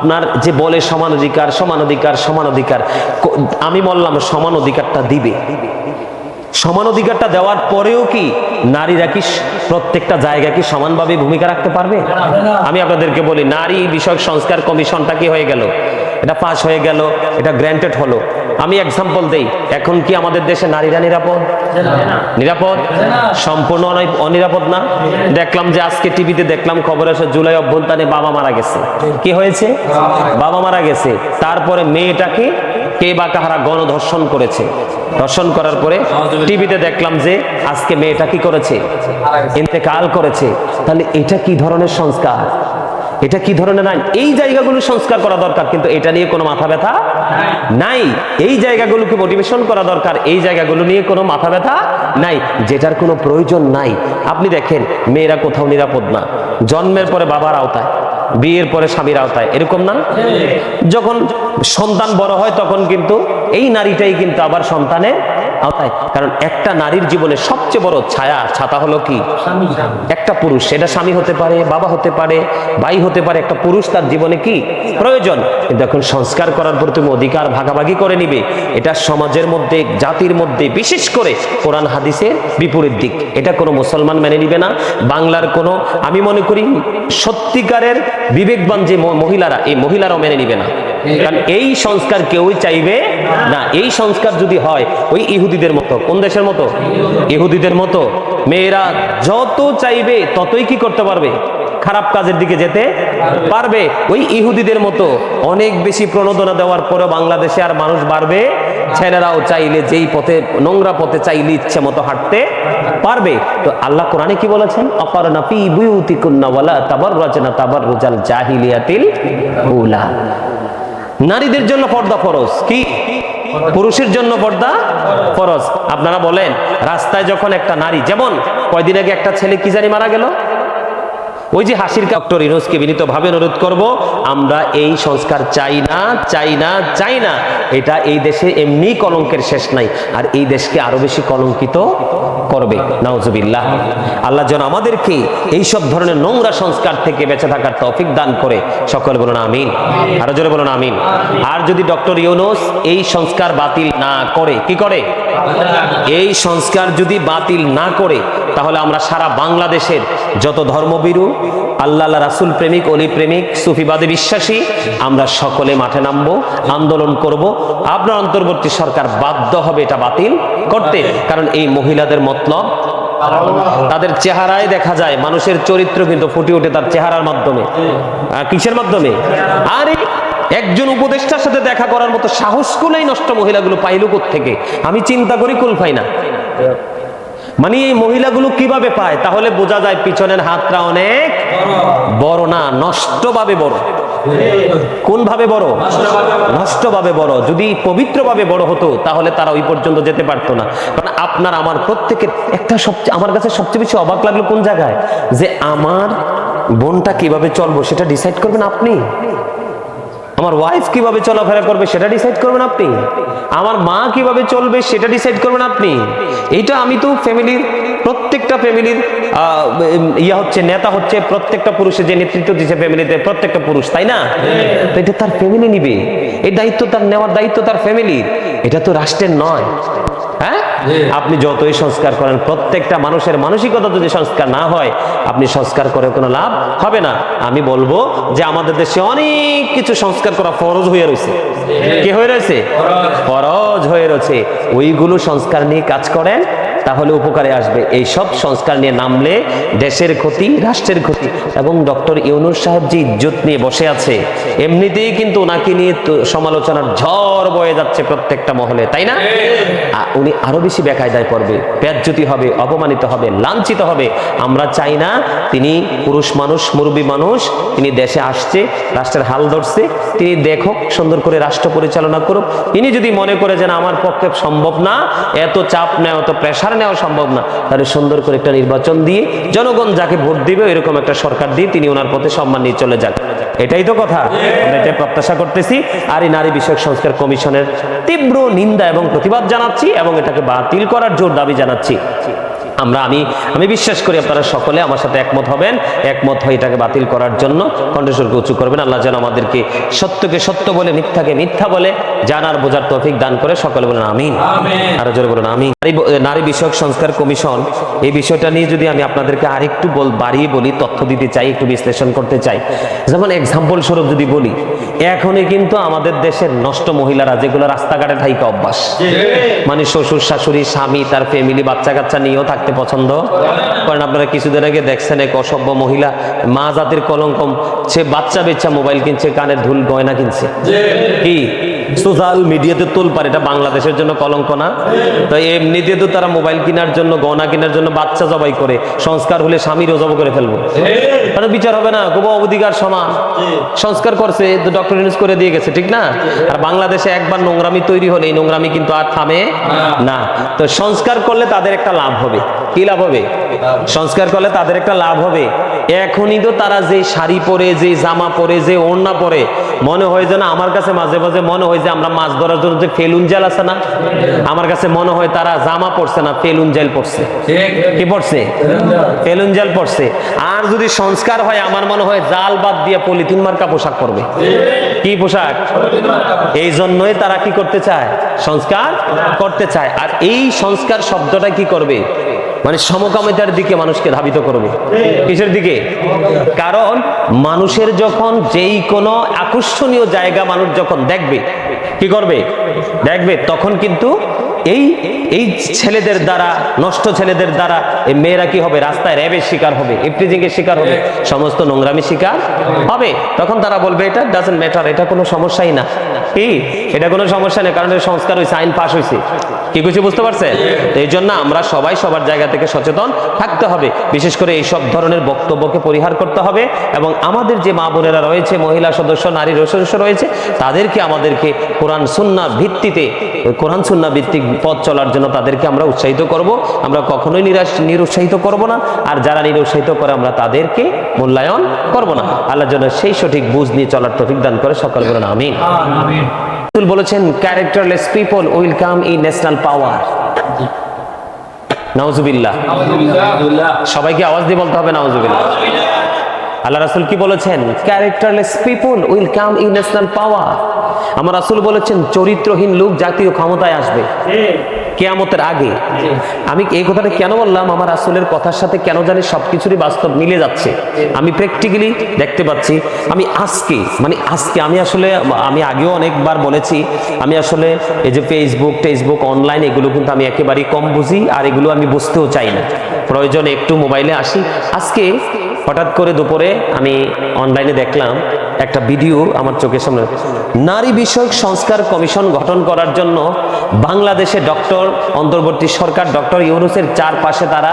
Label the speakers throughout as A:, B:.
A: আপনার যে বলে সমান অধিকার সমান অধিকার সমান অধিকার আমি বললাম সমান অধিকারটা দিবে। সমান অধিকারটা দেওয়ার পরেও কি নারীরা কি প্রত্যেকটা জায়গা কি সমানভাবে ভূমিকা রাখতে পারবে? আমি আপনাদেরকে বলি, নারী বিষয়ক সংস্কার কমিশনটা কি হয়ে গেল? এটা পাস হয়ে গেল, এটা গ্র্যান্টেড হলো। আমি এক্সাম্পল দেই, এখন কি আমাদের দেশে নারীরা নিরাপদ? নিরাপদ? সম্পূর্ণ অনিরাপদ না? দেখলাম যে আজকে টিভিতে দেখলাম খবর আছে জুলাই অভ্যন্তরে বাবা মারা গেছে। কি হয়েছে? বাবা মারা গেছে। তারপরে মেয়েটাকে কে বা কাহারা গণধর্ষণ করেছে? ধর্ষণ করার পরে টিভিতে দেখলাম যে আজকে মেয়েটা কি করেছে? ইন্তেকাল করেছে। তাহলে এটা কি ধরনের সংস্কার? এটা কি ধরনের আইন? এই জায়গাগুলো সংস্কার করা দরকার, কিন্তু এটা নিয়ে কোনো মাথা ব্যথা নাই। এই জায়গাগুলোকে মোটিভেশন করা দরকার, এই জায়গাগুলো নিয়ে কোনো মাথা ব্যথা নাই। যেটার কোনো প্রয়োজন নাই। আপনি দেখেন, মেয়েরা কোথাও নিরাপদ না। জন্মের পরে বাবার আওতায়, বিয়ের পরে স্বামীর আওতায়, এরকম না? যখন সন্তান বড় হয়, তখন কিন্তু এই নারীটাই কিন্তু আবার সন্তানের আওতায়। কারণ একটা নারীর জীবনে সবচেয়ে বড় ছায়া ছাতা হলো কি? একটা পুরুষ সেটা স্বামী হতে পারে বাবা হতে পারে ভাই হতে পারে একটা পুরুষ তার জীবনে কি? প্রয়োজন। কিন্তু এখন সংস্কার করার পর তুমি অধিকার ভাগাভাগি করে নিবে। এটা সমাজের মধ্যে জাতির মধ্যে বিশেষ করে কোরআন হাদিসের বিপরীত দিক। এটা কোনো মুসলমান মেনে নিবে না। বাংলার কোনো আমি মনে করি সত্যিকারের বিবেকবান যে মহিলারা এই মহিলারাও মেনে নিবে না। কারণ এই সংস্কার কেউই চাইবে না। এই সংস্কার যদি হয়, ওই ইহুদিদের মতো, কোন দেশের মতো? ইহুদিদের মতো। মেয়েরা যত চাইবে, ততই কি করতে পারবে? খারাপ কাজের দিকে যেতে পারবে। ওই ইহুদিদের মতো অনেক বেশি প্রণোদনা দেওয়ার পরে বাংলাদেশে আর মানুষ বাড়বে। ছেলেরাও চাইলে যেই পথে, নোংরা পথে চাইলে ইচ্ছে মতো হাঁটতে পারবে। তো আল্লাহ কোরআনে কি বলেছেন? অকারনা ফি বুয়ুতিকুন্না ওয়ালা তাবাররাজনা তাবাররুজাল জাহিলিয়াতিল উলা। নারীদের জন্য পর্দা ফরজ। কি? পুরুষের জন্য পর্দা ফরজ। আপনারা বলেন, রাস্তায় যখন একটা নারী, যেমন কয়দিন আগে একটা ছেলে কি জানি মারা গেল? ওই যে হাসির ডক্টর ইনোজকে বিনীতভাবে অনুরোধ করব, আমরা এই সংস্কার চাই না চাই না চাই না। এটা এই দেশে এমনি কলঙ্কের শেষ নাই, আর এই দেশকে আরও বেশি কলঙ্কিত করবে। নাউজুবিল্লাহ। আল্লাহ যেন আমাদেরকে এই সব ধরনের নোংরা সংস্কার থেকে বেঁচে থাকার তৌফিক দান করে। সকল বলুন আমিন। আরও জোরে বলুন আমিন। আর যদি ডক্টর ইউনুস এই সংস্কার বাতিল না করে, কি করে? এই সংস্কার যদি বাতিল না করে তাহলে আমরা সারা বাংলাদেশের যত ধর্মবিরু আল্লাহ রাসুল প্রেমিক, অলি প্রেমিক, সুফিবাদী বিশ্বাসী, আমরা সকলে মাঠে নামবো, আন্দোলন করব। আপনার অন্তর্বর্তী সরকার বাধ্য হবে এটা বাতিল করতে। কারণ এই মহিলাদের মতলব, তাদের চেহারায় দেখা যায়, মানুষের চরিত্র কিন্তু ফুটে ওঠে তার চেহারার মাধ্যমে। কিসের মাধ্যমে? আরে, একজন উপদেষ্টার সাথে দেখা করার মতো সাহস কুলেই নষ্ট মহিলাগুলো পাইল থেকে আমি চিন্তা করি কুল পাই না মানে এই মহিলাগুলো কীভাবে পায়? তাহলে বোঝা যায় পিছনের হাতটা অনেক বড় না নষ্ট ভাবে বড়। কোন ভাবে বড়? নষ্ট ভাবে বড়। যদি পবিত্র ভাবে বড় হতো, তাহলে তারা ওই পর্যন্ত যেতে পারতো না। কারণ আপনার, আমার প্রত্যেকের একটা সবচেয়ে আমার কাছে সবচেয়ে বেশি অবাক লাগল কোন জায়গায়? যে আমার বোনটা কীভাবে চলবো, সেটা ডিসাইড করবেন আপনি? আমার ওয়াইফ কীভাবে চলাফেরা করবে সেটা ডিসাইড করবেন আপনি। আমার মা কীভাবে চলবে সেটা ডিসাইড করবেন আপনি। এইটা আমি তো ফ্যামিলির প্রত্যেকটা ফ্যামিলির ইয়া হচ্ছে, নেতা হচ্ছে, প্রত্যেকটা পুরুষের যে নেতৃত্ব দিচ্ছে ফ্যামিলিতে প্রত্যেকটা পুরুষ, তাই না? তো এটা তার ফ্যামিলি নিবে। এই দায়িত্ব তার, নেওয়ার দায়িত্ব তার ফ্যামিলির এটা তো রাষ্ট্রের নয়। আপনি যতই সংস্কার করেন প্রত্যেকটা মানুষের মানসিকতা যদি সংস্কার না হয় আপনি সংস্কার করে কোনো লাভ হবে না। আমি বলব যে আমাদের দেশে অনেক কিছু সংস্কার করা ফরজ হয়ে রয়েছে। কে হয়ে রয়েছে? ফরজ হয়ে রয়েছে। ওইগুলো সংস্কার নিয়ে কাজ করেন তাহলে উপকারে আসবে। এই সব সংস্কার নিয়ে নামলে দেশের ক্ষতি, রাষ্ট্রের ক্ষতি এবং ডক্টর ইউনুস সাহেব যে ইজ্জত নিয়ে বসে আছে, এমনিতেই কিন্তু ওনাকে নিয়ে সমালোচনার ঝড় বয়ে যাচ্ছে প্রত্যেকটা মহলে, তাই না? উনি আরও বেশি বেকায়দায় পড়বে প্যাজ্যতি হবে, অপমানিত হবে, লাঞ্ছিত হবে। আমরা চাই না তিনি পুরুষ মানুষ, মুরব্বী মানুষ, তিনি দেশে আসছে, রাষ্ট্রের হাল ধরছে, তিনি দেখুক, সুন্দর করে রাষ্ট্র পরিচালনা করুক। তিনি যদি মনে করে যে আমার পক্ষে সম্ভব না, এত চাপ নেওয়া এত প্রেশার নেওয়া সম্ভব না। তাহলে সুন্দর করে একটা নির্বাচন দিয়ে জনগণ যাকে ভোট দিবে এরকম একটা সরকার দিয়ে তিনি ওনার পথে সম্মান নিয়ে চলে যান। এটাই তো কথা। আমরা এটাই প্রত্যাশা করতেছি। আর এই নারী বিষয়ক সংস্কার কমিশনের তীব্র নিন্দা এবং প্রতিবাদ জানাচ্ছি এবং এটাকে বাতিল করার জোর দাবি জানাচ্ছি। আমরা আমি আমি বিশ্বাস করি আপনারা সকলে আমার সাথে একমত হবেন একমত হয়ে এটাকে বাতিল করার জন্য কণ্ঠস্বরকে উঁচু করবেন। আল্লাহ যেন আমাদেরকে সত্যকে সত্য বলে মিথ্যাকে মিথ্যা বলে জানার বোঝার তৌফিক দান করে সকলে বলেন আমিন। আরও জোরে বলেন আমিন। নারী নারী বিষয়ক সংস্কার কমিশন এই বিষয়টা নিয়ে যদি আমি আপনাদেরকে আরেকটু বল বাড়িয়ে বলি তথ্য দিতে চাই একটু বিশ্লেষণ করতে চাই। যেমন এক্সাম্পল স্বরূপ যদি বলি এখনই কিন্তু আমাদের দেশের নষ্ট মহিলারা যেগুলো রাস্তাঘাটে থাইকে অভ্যাস। মানে শ্বশুর শাশুড়ি স্বামী তার ফ্যামিলি বাচ্চা কাচ্চা নিয়েও থাকতে পছন্দ। কারণ আপনারা কিছুদিন আগে দেখছেন এক অসভ্য মহিলা মা জাতির কলঙ্কম সে বাচ্চা বেচ্চা মোবাইল কিনছে কানের ধুল গয়না কিনছে। কি? সোশ্যাল মিডিয়াতে তুলপার এটা বাংলাদেশের জন্য কলঙ্ক না। তো এমনিতে তো তারা মোবাইল কেনার জন্য, গয়না কেনার জন্য বাচ্চা জবাই করে, সংস্কার হলে স্বামীরও জব করে ফেলব। কারণ বিচার হবে না খুব অধিকার সমান। সংস্কার করছে ডক্টর ইউনুস করে দিয়ে গেছে, ঠিক না? আর বাংলাদেশে একবার নোংরামি তৈরি হলে এই নোংরামি কিন্তু আর থামে না। তো সংস্কার করলে তাদের একটা লাভ হবে। কি লাভ হবে? সংস্কার করলে তাদের একটা লাভ হবে। এখনই তো তারা যে শাড়ি পরে, যে জামা পরে, যে ওড়না পরে, মনে হয় যেন আমার কাছে মাঝে মাঝে মনে হয় যে আমরা মাছ ধরার জন্য যে ফেলুন জাল আছে না, আমার কাছে মনে হয় তারা জামা পরছে না, ফেলুন জাল পরছে। কি পড়ছে ফেলুন জাল পড়ছে আর যদি সংস্কার হয়, আমার মনে হয় জাল বাদ দিয়ে পলিথিন মার্কা পোশাক পরবে। কি পোশাক? এই জন্যই তারা কি করতে চায়? সংস্কার করতে চায়। আর এই সংস্কার শব্দটা কি করবে? মানে সমকামিতার দিকে মানুষকে ধাবিত করবে। কিসের দিকে? কারণ মানুষের যখন যেই কোনো আকর্ষণীয় জায়গা মানুষ যখন দেখবে, কি করবে? দেখবে, তখন কিন্তু এই এই ছেলেদের দ্বারা, নষ্ট ছেলেদের দ্বারা এই মেয়েরা কি হবে? রাস্তায় র্যাবের শিকার হবে ইফটিজিং এর শিকার হবে, সমস্ত নোংরামি শিকার হবে। তখন তারা বলবে, এটা ডাজেন্ট ম্যাটার এটা কোনো সমস্যাই না। কি? এটা কোনো সমস্যা নেই, কারণ সংস্কার হয়েছে আইন পাশ হয়েছে কি কিছু বুঝতে পারছেন এই জন্য আমরা সবাই সবার জায়গা থেকে সচেতন থাকতে হবে। বিশেষ করে এই সব ধরনের বক্তব্যকে পরিহার করতে হবে এবং আমাদের যে মা বোনেরা রয়েছে, মহিলা সদস্য, নারী সদস্য রয়েছে, তাদেরকে আমাদেরকে কোরআন সুন্না ভিত্তিতে, কোরআন সুন্না ভিত্তিক পথ চলার জন্য তাদেরকে আমরা উৎসাহিত করব। আমরা কখনোই নিরাশ, নিরুৎসাহিত করব না। আর যারা নিরুৎসাহিত করে, আমরা তাদেরকে মূল্যায়ন করব না। আল্লাহর জন্য সেই সঠিক বুঝ নিয়ে চলার তফিক দান করে। সকাল বলেন আমিন। রাসূল বলেছেন characterless people will come in national power নাউজুবিল্লাহ। সবাইকে আওয়াজ দিয়ে বলতে হবে নাউজুবিল্লাহ। আল্লাহ রাসূল কি বলেছেন? Characterless people will come in national power আমার রাসূল বলেছেন, চরিত্রহীন লোক জাতীয় ক্ষমতায় আসবে। কেয়ামতের আগে। আমি এই কথাটা কেন বললাম? আমার রাসূলের কথার সাথে কেন জানি সবকিছুরই বাস্তব মিলে যাচ্ছে। আমি প্র্যাকটিক্যালি দেখতে পাচ্ছি, আমি আজকে মানে আজকে আমি আসলে, আমি আগেও অনেকবার বলেছি, আমি আসলে এই যে ফেসবুক টেসবুক অনলাইন এগুলো কিন্তু আমি একেবারেই কম বুঝি, আর এগুলো আমি বুঝতেও চাই না। প্রয়োজনে একটু মোবাইলে আসি। আজকে হঠাৎ করে দুপুরে আমি অনলাইনে দেখলাম একটা ভিডিও আমার চোখের সামনে। নারী বিষয়ক সংস্কার কমিশন গঠন করার জন্য বাংলাদেশে ডক্টর অন্তর্বর্তী সরকার ডক্টর ইউনুসের চারপাশে তারা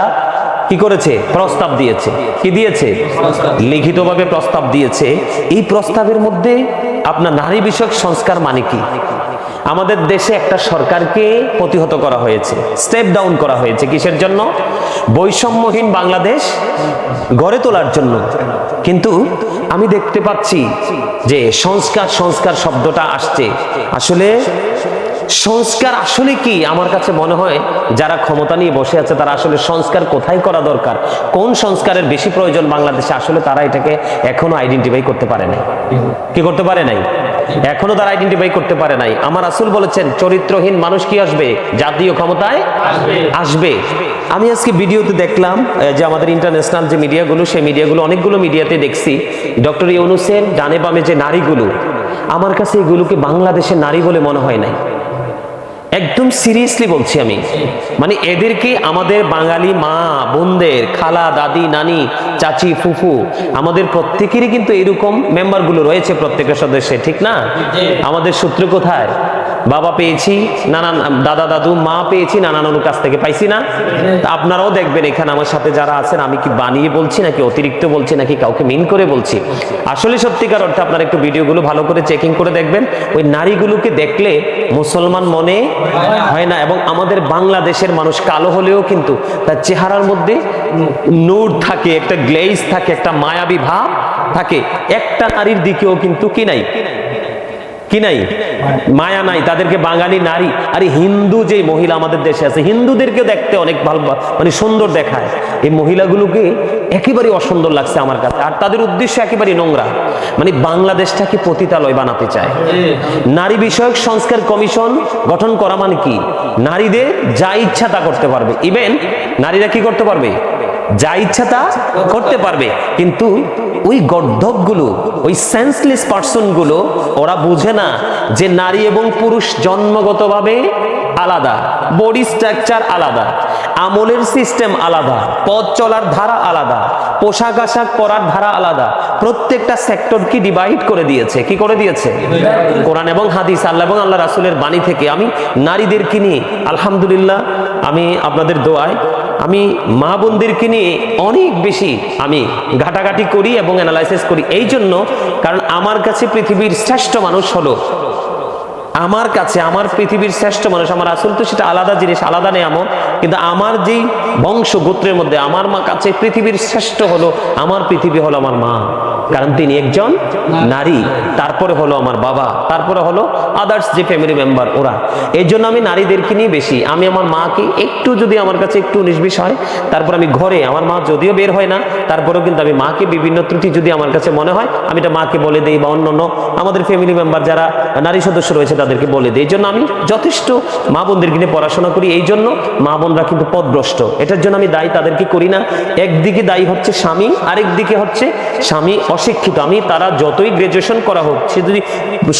A: কি করেছে? প্রস্তাব দিয়েছে। কি দিয়েছে? লিখিতভাবে প্রস্তাব দিয়েছে। এই প্রস্তাবের মধ্যে আপনার নারী বিষয়ক সংস্কার মানে কি? আমাদের দেশে একটা সরকারকে প্রতিহত করা হয়েছে স্টেপ ডাউন করা হয়েছে। কিসের জন্য? বৈষম্যহীন বাংলাদেশ গড়ে তোলার জন্য। কিন্তু আমি দেখতে পাচ্ছি যে সংস্কার সংস্কার শব্দটা আসছে। আসলে সংস্কার আসলে কি? আমার কাছে মনে হয় যারা ক্ষমতা নিয়ে বসে আছে, তারা আসলে সংস্কার কোথায় করা দরকার? কোন সংস্কারের বেশি প্রয়োজন বাংলাদেশে? আসলে তারা এটাকে এখনও আইডেন্টিফাই করতে পারে নাই। কি করতে পারে নাই? এখনও তারা আইডেন্টিফাই করতে পারে নাই। আমার আসল বলেছেন, চরিত্রহীন মানুষ কি আসবে? জাতীয় ক্ষমতায় আসবে। আমি আজকে ভিডিওতে দেখলাম যে আমাদের ইন্টারন্যাশনাল যে মিডিয়াগুলো, সেই মিডিয়াগুলো, অনেকগুলো মিডিয়াতে দেখছি। ডক্টর ইউনুসের ডানে বামে যে নারীগুলো, আমার কাছে এগুলোকে বাংলাদেশের নারী বলে মনে হয় নাই। একদম সিরিয়াসলি বলছি আমি। মানে এদেরকে আমাদের বাঙালি মা বোনদের খালা দাদি নানি চাচি ফুফু আমাদের প্রত্যেকেরই কিন্তু এরকম মেম্বারগুলো রয়েছে প্রত্যেকের সদস্যে ঠিক না? আমাদের সূত্র কোথায়? বাবা পেয়েছি, নানান দাদা, দাদু, মা পেয়েছি নানা নানুর কাছ থেকে পাইছি না। আপনারাও দেখবেন এখানে আমার সাথে যারা আছেন, আমি কি বানিয়ে বলছি নাকি অতিরিক্ত বলছি নাকি কাউকে মিন করে বলছি? আসলে সত্যিকার অর্থে আপনারা একটু ভিডিওগুলো ভালো করে চেকিং করে দেখবেন, ওই নারীগুলোকে দেখলে মুসলমান মনে হয় না এবং আমাদের বাংলাদেশের মানুষ কালো হলেও কিন্তু তার চেহারার মধ্যে নূর থাকে, একটা গ্লেজ থাকে, একটা মায়াবী ভাব থাকে। একটা নারীর দিকেও কিন্তু কি নাই? কি নাই? মায়া নাই, তাদেরকে বাঙালি নারী। আরে হিন্দু যে মহিলা আমাদের দেশে আছে হিন্দুদেরকে দেখতে অনেক ভালো মানে সুন্দর দেখায়। এই মহিলাগুলোকে একেবারে অসুন্দর লাগছে আমার কাছে। আর তাদের উদ্দেশ্য একেবারে নোংরা। মানে বাংলাদেশটাকে পতিতালয় বানাতে চায়। নারী বিষয়ক সংস্কার কমিশন গঠন করা মানে কি? নারীদের যা ইচ্ছা তা করতে পারবে। ইভেন নারীরা কি করতে পারবে? যা ইচ্ছা তা করতে পারবে। কিন্তু ওই গর্ধবগুলো, ওই সেন্সলেস পার্সনগুলো ওরা বুঝে না যে নারী এবং পুরুষ জন্মগতভাবে আলাদা বডি স্ট্রাকচার আলাদা, আমলের সিস্টেম আলাদা, পথ চলার ধারা আলাদা, পোশাক আশাক পরার ধারা আলাদা, প্রত্যেকটা সেক্টর কি ডিভাইড করে দিয়েছে? কি করে দিয়েছে? কোরআন এবং হাদিস, আল্লাহ এবং আল্লাহ রাসুলের বাণী থেকে। আমি নারীদেরকে নিয়ে, আলহামদুলিল্লাহ, আমি আপনাদের দোয়ায় আমি মা বোনদেরকে নিয়ে অনেক বেশি আমি ঘাটাঘাটি করি এবং অ্যানালাইসিস করি। এই জন্য কারণ আমার কাছে পৃথিবীর শ্রেষ্ঠ মানুষ হলো আমার কাছে, আমার পৃথিবীর শ্রেষ্ঠ মানুষ, আমার আসল তো সেটা আলাদা জিনিস, আলাদা নেয়ামত কিন্তু আমার যেই বংশ গোত্রের মধ্যে, আমার মা কাছে পৃথিবীর শ্রেষ্ঠ হলো, আমার পৃথিবী হলো আমার মা। কারণ তিনি একজন নারী, তারপরে হলো আমার বাবা, তারপরে হলো আদার্স যে ফ্যামিলি মেম্বার ওরা। এই জন্য আমি নারীদেরকে নিয়ে বেশি, আমি আমার মাকে একটু যদি আমার কাছে একটু নিষ্বিষ হয়, তারপর আমি ঘরে, আমার মা যদিও বের হয় না, তারপরেও কিন্তু আমি মাকে বিভিন্ন ত্রুটি যদি আমার কাছে মনে হয়, আমি এটা মাকে বলে দিই বা অন্য আমাদের ফ্যামিলি মেম্বার যারা নারী সদস্য রয়েছে তাদেরকে বলে দিই এই জন্য আমি যথেষ্ট মা বোনদেরকে নিয়ে পড়াশোনা করি। এই জন্য মা বোনরা কিন্তু পদভ্রষ্ট। এটার জন্য আমি দায়ী তাদেরকে করি না। একদিকে দায়ী হচ্ছে স্বামী আরেক দিকে হচ্ছে স্বামী অশিক্ষিত। আমি তারা যতই গ্রাজুয়েশন করা হোক, সে যদি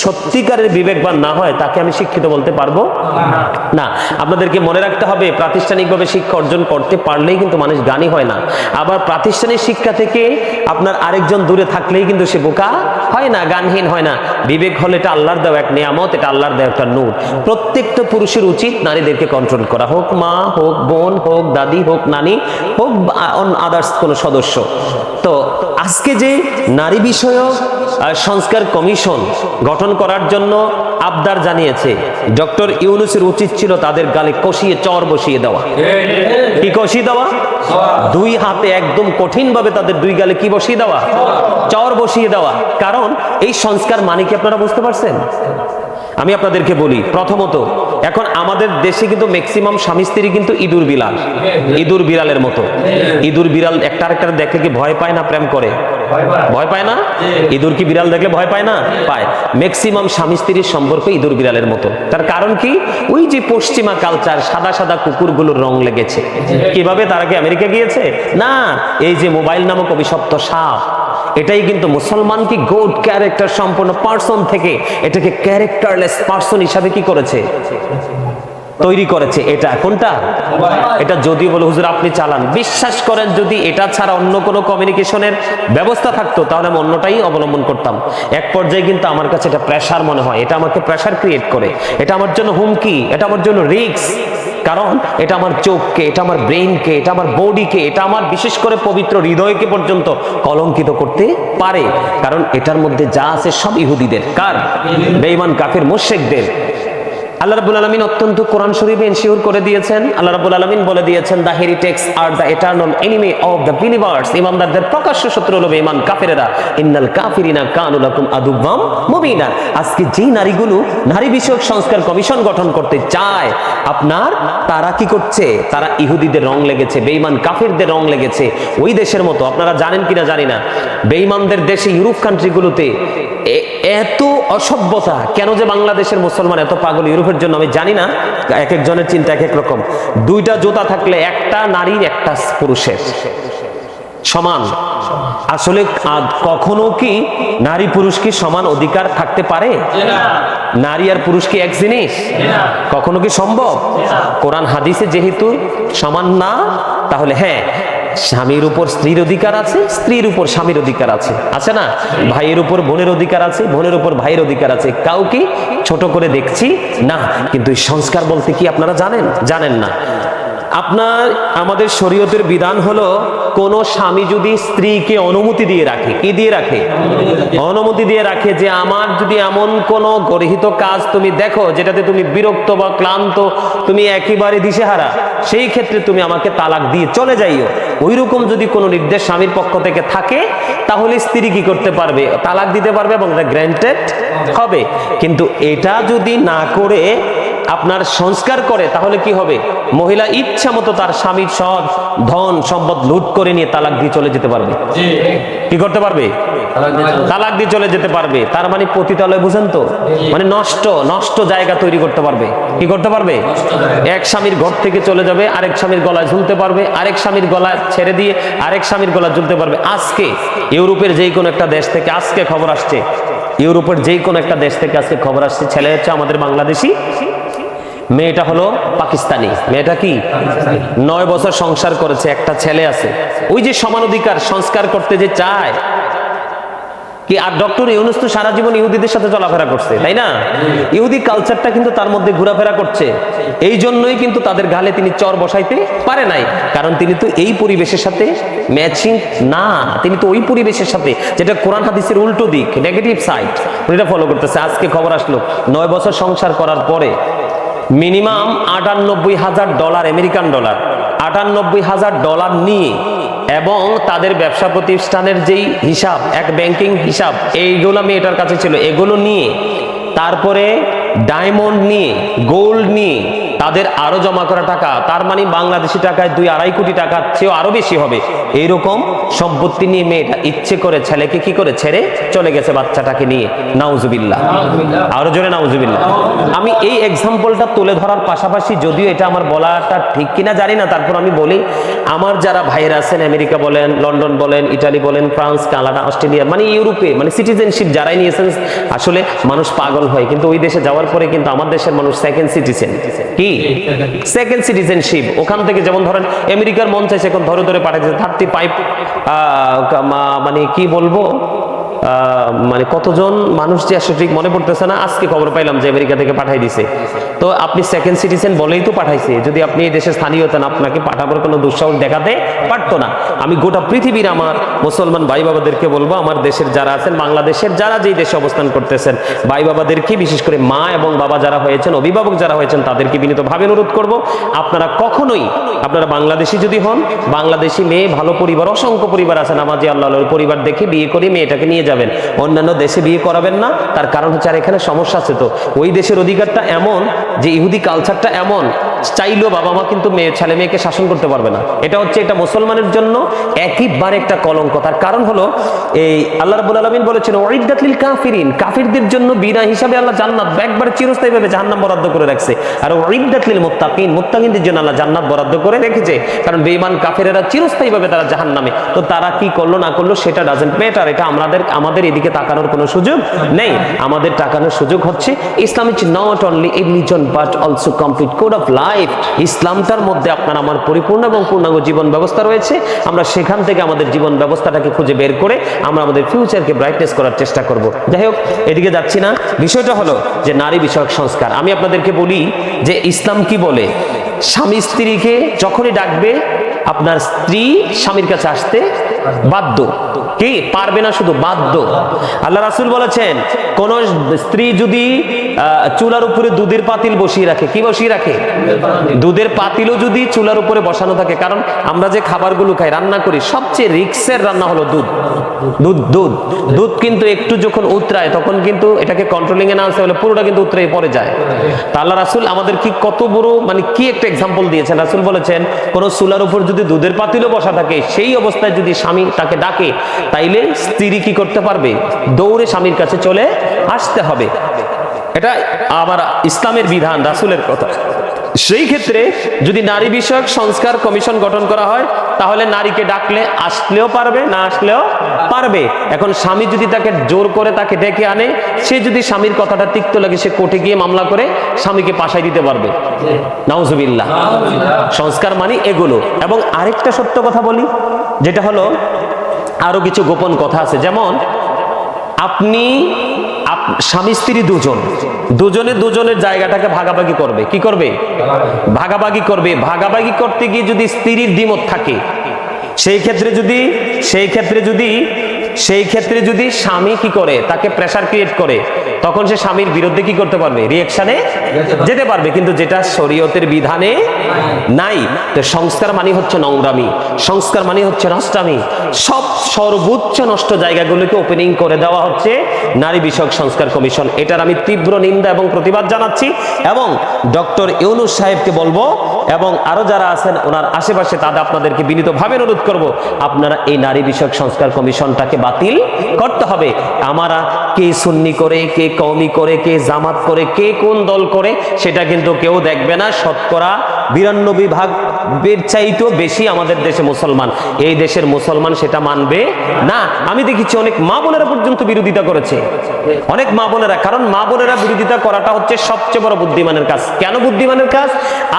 A: সত্যিকারের বিবেকবান না হয়, তাকে আমি শিক্ষিত বলতে পারব? না। আপনাদেরকে মনে রাখতে হবে, প্রাতিষ্ঠানিকভাবে শিক্ষা অর্জন করতে পারলেই কিন্তু মানুষ জ্ঞানী হয় না। আবার প্রাতিষ্ঠানিক শিক্ষা থেকে আপনার আরেকজন দূরে থাকলেই কিন্তু সে বোকা হয় না গানহীন হয় না। বিবেক হলে এটা আল্লাহর দেওয়া এক নিয়ামত, এটা আল্লাহর দেওয়া একটা নূর। প্রত্যেকটা পুরুষের উচিত নারীদেরকে কন্ট্রোল করা। হোক মা, হোক বোন, হোক দাদি, হোক নানি, হোক আদার্স কোনো সদস্য। তো আজকে যে নারী বিষয়ক সংস্কার কমিশন গঠন করার জন্য আবদার জানিয়েছে, ডক্টর ইউনুসের উচিত ছিল তাদের গালে কষিয়ে, চর বসিয়ে দেওয়া। কি কষিয়ে দেওয়া? দুই হাতে একদম কঠিন ভাবে তাদের দুই গালে কি বসিয়ে দেওয়া? চর বসিয়ে দেওয়া। কারণ এই সংস্কার মানে কি আপনারা বুঝতে পারছেন? আমি আপনাদেরকে বলি, প্রথমত, এখন আমাদের দেশে কিন্তু ম্যাক্সিমাম স্বামী স্ত্রী কিন্তু ইঁদুর বিলাল। ইঁদুর বিড়ালের মতো। ইঁদুর বিড়াল একটা আরেকটা দেখলে কি ভয় পায় না প্রেম করে? ভয় পায় না? ইঁদুর কি বিড়াল দেখলে ভয় পায় না? পায়। ম্যাক্সিমাম স্বামী স্ত্রীর সম্পর্ক ইঁদুর বিড়ালের মতো। তার কারণ কি? ওই যে পশ্চিমা কালচার সাদা সাদা কুকুরগুলোর রং লেগেছে। কীভাবে তারা কি আমেরিকা গিয়েছে? না, এই যে মোবাইল নামক অভিশপ্ত সাপ। এটাই কিন্তু মুসলমানকে গুড ক্যারেক্টার সম্পন্ন পার্সন থেকে এটাকে ক্যারেক্টারলেস পার্সন হিসাবে কি করেছে? তৈরি করেছে। এটা কোনটা? এটা যদি বলে, হুজুর, আপনি চালান। বিশ্বাস করেন, যদি এটা ছাড়া অন্য কোনো কমিউনিকেশনের ব্যবস্থা থাকতো, তাহলে আমি অন্যটাই অবলম্বন করতাম। এক পর্যায়ে কিন্তু আমার কাছে এটা প্রেশার মনে হয়। এটা আমাকে প্রেশার ক্রিয়েট করে। এটা আমার জন্য হুমকি। এটা আমার জন্য রিস্ক কারণ এটা আমার চোখকে, এটা আমার ব্রেইনকে এটা আমার বডিকে এটা আমার বিশেষ করে পবিত্র হৃদয়কে পর্যন্ত কলঙ্কিত করতে পারে। কারণ এটার মধ্যে যা আছে সব ইহুদিদের। কার? বেঈমান, কাফের, মুশরিকদের। আল্লাহ রাব্বুল আলামিন অত্যন্ত কোরআন শরীফে এনশিওর করে দিয়েছেন। আল্লাহ রাব্বুল আলামিন বলে দিয়েছেন the heretics R the eternal enemy of the believers ইমানদারদের প্রকাশ্য শত্রু হলো বেঈমান কাফেরেরা। ইন্নাল কাফিরিনা কানু লাকুম আদুব্বাম মুবিনা। আজকে যেই নারীগুলো নারী বিষয়ক সংস্কার কমিশন গঠন করতে চায়, আপনার তারা কি করছে? তারা ইহুদিদের রং লেগেছে, বেঈমান কাফিরদের রং লেগেছে। ওই দেশের মতো, আপনারা জানেন কিনা জানি না। বেঈমানদের দেশে ইউরোপ কান্ট্রিগুলোতে এত অসভ্যতা, কেন যে বাংলাদেশের মুসলমান এত পাগল ইউরোপের জন্য আমি জানি না, এক একজনের চিন্তা এক এক রকম। দুইটা জোতা থাকলে একটা নারীর, একটা পুরুষের। সমান। আসলে কখনো কি নারী পুরুষ কি সমান অধিকার থাকতে পারে? নারী আর পুরুষ কি এক জিনিস? কখনো কি সম্ভব? কোরআন হাদিসে যেহেতু সমান না, তাহলে হ্যাঁ স্বামীর উপর স্ত্রীর অধিকার আছে, স্ত্রীর উপর স্বামীর অধিকার আছে। আছে না? ভাইয়ের উপর বোনের অধিকার আছে, বোনের উপর ভাইয়ের অধিকার আছে। কাউকে ছোট করে দেখছি না, কিন্তু সংস্কার বলতে কি আপনারা জানেন? জানেন না। আপনার, আমাদের শরীয়তের বিধান হলো, কোন স্বামী যদি স্ত্রীকে অনুমতি দিয়ে রাখে, কি দিয়ে রাখে? অনুমতি দিয়ে রাখে যে আমার যদি এমন কোন গরহিত কাজ তুমি দেখো, যেটাতে তুমি বিরক্ত বা ক্লান্ত, তুমি একেবারে দিশেহারা, সেই ক্ষেত্রে তুমি আমাকে তালাক দিয়ে চলে যাইও। ওই রকম যদি কোনো নির্দেশ স্বামীর পক্ষ থেকে থাকে, তাহলে স্ত্রী কি করতে পারবে? তালাক দিতে পারবে এবং এটা গ্র্যান্টেড হবে। কিন্তু এটা যদি না করে আপনার সংস্কার করে তাহলে কি হবে? মহিলা ইচ্ছা মতো তার স্বামীর সব ধন সম্পদ লুট করে নিয়ে তালাক দিয়ে চলে যেতে পারবে। কি করতে পারবে? তালাক দিয়ে চলে যেতে পারবে। তার মানে পতিতালয় বুঝেন তো? মানে নষ্ট নষ্ট জায়গা তৈরি করতে পারবে। কি করতে পারবে? এক স্বামীর ঘর থেকে চলে যাবে আরেক স্বামীর গলায় ঝুলতে পারবে আরেক স্বামীর গলায় ছেড়ে দিয়ে আরেক স্বামীর গলা ঝুলতে পারবে। আজকে ইউরোপের যেই কোনো একটা দেশ থেকে আজকে খবর আসছে। ইউরোপের যেই কোনো একটা দেশ থেকে আজকে খবর আসছে। ছেলে হচ্ছে আমাদের বাংলাদেশি মেয়েটা হলো পাকিস্তানি। মেয়েটা কি? নয় বছর সংসার করেছে, একটা ছেলে আছে। ওই যে সমান অধিকার সংস্কার করতে যে চায়, কি আর ডক্টর ইউনুস তো সারা জীবন ইহুদিদের সাথে চলাফেরা করছে, তাই না? ইহুদি কালচারটা কিন্তু তার মধ্যে ঘোরাফেরা করছে। এই জন্যই কিন্তু তাদের গালে তিনি চর বসাইতে পারে নাই। কারণ তিনি তো এই পরিবেশের সাথে ম্যাচিং না। তিনি তো ওই পরিবেশের সাথে, যেটা কোরআন হাদিসের উল্টো দিক নেগেটিভ সাইড এটা ফলো করতেছে। আজকে খবর আসলো, নয় বছর সংসার করার পরে মিনিমাম আটানব্বই হাজার ডলার, আমেরিকান ডলার। আটানব্বই হাজার ডলার নিয়ে এবং তাদের ব্যবসা প্রতিষ্ঠানের যেই হিসাব, এক ব্যাংকিং হিসাব, এইগুলো মেয়েটার কাছে ছিল। এগুলো নিয়ে, তারপরে ডায়মন্ড নিয়ে গোল্ড নিয়ে তাদের আরও জমা করা টাকা, তার মানে বাংলাদেশি টাকায় দুই আড়াই কোটি টাকার চেয়েও আরও বেশি হবে। এইরকম সম্পত্তি নিয়ে মেয়েটা ইচ্ছে করে ছেলেকে কি করে ছেড়ে চলে গেছে বাচ্চাটাকে নিয়ে। নাউজুবিল্লাহ। আরও জোরে নাউজুবিল্লাহ। আমি এই এক্সাম্পলটা তুলে ধরার পাশাপাশি যদিও এটা আমার বলাটা ঠিক কিনা জানি না, তারপর আমি বলি, আমার যারা ভাইরা আছেন, আমেরিকা বলেন, লন্ডন বলেন, ইটালি বলেন, ফ্রান্স, কানাডা, অস্ট্রেলিয়া মানে ইউরোপে মানে সিটিজেনশিপ যারাই নিয়েছেন, আসলে মানুষ পাগল হয়। কিন্তু ওই দেশে যাওয়ার পরে কিন্তু আমার দেশের মানুষ সেকেন্ড সিটিজেন কি সেকেন্ড সিটিজেনশিপ ওখান থেকে যেমন ধরেন আমেরিকার মন চাইছে, এখন ধরে ধরে পাঠাচ্ছে থার্টি ফাইভ মানে কি বলব? মানে কতজন মানুষ যে আসলে ঠিক মনে পড়তেছে না? আজকে খবর পাইলাম যে আমেরিকা থেকে পাঠাই দিছে। তো আপনি সেকেন্ড সিটিজেন বলেই তো পাঠাইছে। যদি আপনি এই দেশে স্থানীয় হতেন আপনাকে পাঠাবার কোনো দুঃসাহস দেখাতে পারতো না। আমি গোটা পৃথিবীর আমার মুসলমান ভাই বাবাদেরকে বলব, আমার দেশের যারা আছেন, বাংলাদেশের যারা যেই দেশে অবস্থান করতেছেন ভাই বাবাদেরকে বিশেষ করে মা এবং বাবা যারা হয়েছেন, অভিভাবক যারা হয়েছেন, তাদেরকে বিনীতভাবে অনুরোধ করব, আপনারা কখনোই, আপনারা বাংলাদেশি যদি হন, বাংলাদেশি মেয়ে, ভালো পরিবার, অসংখ্য পরিবার আছে, নামাজি আল্লাহর পরিবার দেখে বিয়ে করে মেয়েটাকে নিয়ে যাবেন। অন্যান্য দেশে বিয়ে করাবেন না, তার কারণ হচ্ছে, আর এখানে সমস্যা আছে তো, ওই দেশের অধিকারটা এমন যে ইহুদি কালচারটা এমন চাইলেও বাবা মা কিন্তু মেয়ে, ছেলে মেয়েকে শাসন করতে পারবে না। এটা হচ্ছে এটা মুসলমানের জন্য একইবারে একটা কলঙ্ক। তার কারণ হলো, এই আল্লাহ রাব্বুল আলামিন বলেছেন ওয়াইদাতলিল কাফিরিন। কাফিরদের জন্য বিনা হিসাবে আল্লাহ জান্নাত, একবার চিরস্থায়ী ভাবে জাহান্নাম বরাদ্দ করে রাখছে। আর ওয়াইদাতলিল মুত্তাকিন, মুত্তাকিনদের জন্য আল্লাহ জান্নাত বরাদ্দ করে রেখেছে। কারণ বেঈমান কাফিরেরা চিরস্থায়ী ভাবে তারা জাহান্নামে। তো তারা কি করল, না করল, সেটা ডাজেন্ট ম্যাটার এটা আমাদের আমাদের এদিকে তাকানোর কোনো সুযোগ নেই। আমাদের তাকানোর সুযোগ হচ্ছে, Islam is not only religion but also complete code of life ইসলামটার মধ্যে আপনার আমার পরিপূর্ণ এবং পূর্ণাঙ্গ জীবন ব্যবস্থা রয়েছে। আমরা সেখান থেকে আমাদের জীবন ব্যবস্থাটাকে খুঁজে বের করে আমরা আমাদের ফিউচারকে ব্রাইটনেস করার চেষ্টা করব। যাই হোক, এদিকে যাচ্ছি না। বিষয়টা হলো যে নারী বিষয়ক সংস্কার। আমি আপনাদেরকে বলি যে ইসলাম কি বলে? স্বামী স্ত্রীকে যখনই ডাকবে, আপনার স্ত্রী স্বামীর কাছে আসতে বাধ্য। কি? পারবে না শুধু, বাধ্য। আল্লাহ রাসুল বলেছেন, কোন স্ত্রী যদি চুলার উপরে দুধের পাতিল বসিয়ে রাখে। কি বসিয়ে রাখে? দুধের পাতিলও যদি চুলার উপরে বসানো থাকে, কারণ আমরা যে খাবারগুলো খাই, রান্না করি, সবচেয়ে রিক্সের রান্না হলো দুধ। দুধ দুধ। দুধ কিন্তু একটু যখন উতরায়, তখন কিন্তু এটাকে কন্ট্রোলিং এ না আনতে হলে পুরোটা কিন্তু উতরে পড়ে যায়। তা আল্লাহ রাসুল আমাদের কি কত বড় মানে কি একটা এক্সাম্পল দিয়েছেন? রাসুল বলেছেন, কোন চুলার উপর যদি দুধের পাতিলও বসা থাকে, সেই অবস্থায় যদি স্বামী তাকে ডাকে, তাইলে স্ত্রী কি করতে পারবে? দৌড়ে স্বামীর কাছে চলে আসতে হবে। এটা আমার ইসলামের বিধান, রাসুলের কথা। সেই ক্ষেত্রে যদি নারী বিষয়ক সংস্কার কমিশন গঠন করা হয়, তাহলে নারীকে ডাকলে আসলেও পারবে, না আসলেও পারবে। এখন স্বামী যদি তাকে জোর করে তাকে ডেকে আনে, সে যদি স্বামীর কথাটা তিক্ত লাগে, সে কোর্টে গিয়ে মামলা করে স্বামীকে পাশায় দিতে পারবে। নাউজুবিল্লাহ। সংস্কার মানে এগুলো। এবং আরেকটা সত্য কথা বলি, যেটা হলো আরও কিছু গোপন কথা আছে। যেমন, আপনি আপ- স্বামী, স্ত্রী দুজন। দুজনে দুজনের জায়গাটাকে ভাগাভাগি করবে। কি করবে? ভাগাভাগি করবে। ভাগাভাগি করতে গিয়ে যদি স্ত্রীর দ্বিমত থাকে, সেই ক্ষেত্রে যদি, সেই ক্ষেত্রে যদি সেই ক্ষেত্রে যদি স্বামী কি করে, তাকে প্রেসার ক্রিয়েট করে, তখন সে স্বামীর বিরুদ্ধে কি করতে পারবে? রিয়েকশনে যেতে পারবে, কিন্তু যেটা শরীয়তের বিধানে নাই, তো সংস্কার মানে হচ্ছে নোংরামি। সংস্কার মানে হচ্ছে নষ্টামি সব সর্বোচ্চ নষ্ট জায়গাগুলোকে ওপেনিং করে দেওয়া হচ্ছে নারী বিষয়ক সংস্কার কমিশন। এটার আমি তীব্র নিন্দা এবং প্রতিবাদ জানাচ্ছি এবং ডক্টর ইউনুস সাহেবকে বলব এবং আরও যারা আছেন, ওনার আশেপাশে তাদের আপনাদেরকে বিনীতভাবে অনুরোধ করব, আপনারা এই নারী বিষয়ক সংস্কার কমিশনটাকে বাতিল করতে হবে। আমারা কে সুন্নি করে, কে কৌমি করে, কে জামাত করে, কে কোন দল করে, সেটা কিন্তু কেউ দেখবে না। শতকরা বিরানব্বই ভাগের চাইতেও বেশি আমাদের দেশে মুসলমান। এই দেশের মুসলমান সেটা মানবে না। আমি দেখেছি অনেক মা বোনেরা পর্যন্ত বিরোধিতা করেছে। অনেক মা বোনেরা, কারণ মা বোনেরা বিরোধিতা করাটা হচ্ছে সবচেয়ে বড় বুদ্ধিমানের কাজ। কেন বুদ্ধিমানের কাজ?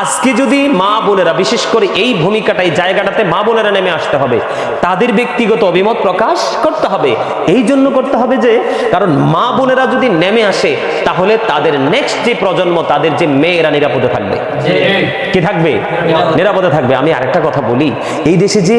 A: আজকে যদি মা বোনেরা, বিশেষ করে এই ভূমিকাটা এই জায়গাটাতে মা বোনেরা নেমে আসতে হবে, তাদের ব্যক্তিগত অভিমত প্রকাশ করতে হবে। এই জন্য করতে হবে যে, কারণ মা বোনেরা যদি নেমে আসে, তাহলে তাদের নেক্সট যে প্রজন্ম, তাদের যে মেয়েরা নিরাপদে থাকবে। কি থাকবে? নিরাপদে থাকবে। আমি আরেকটা কথা বলি। এই দেশে যে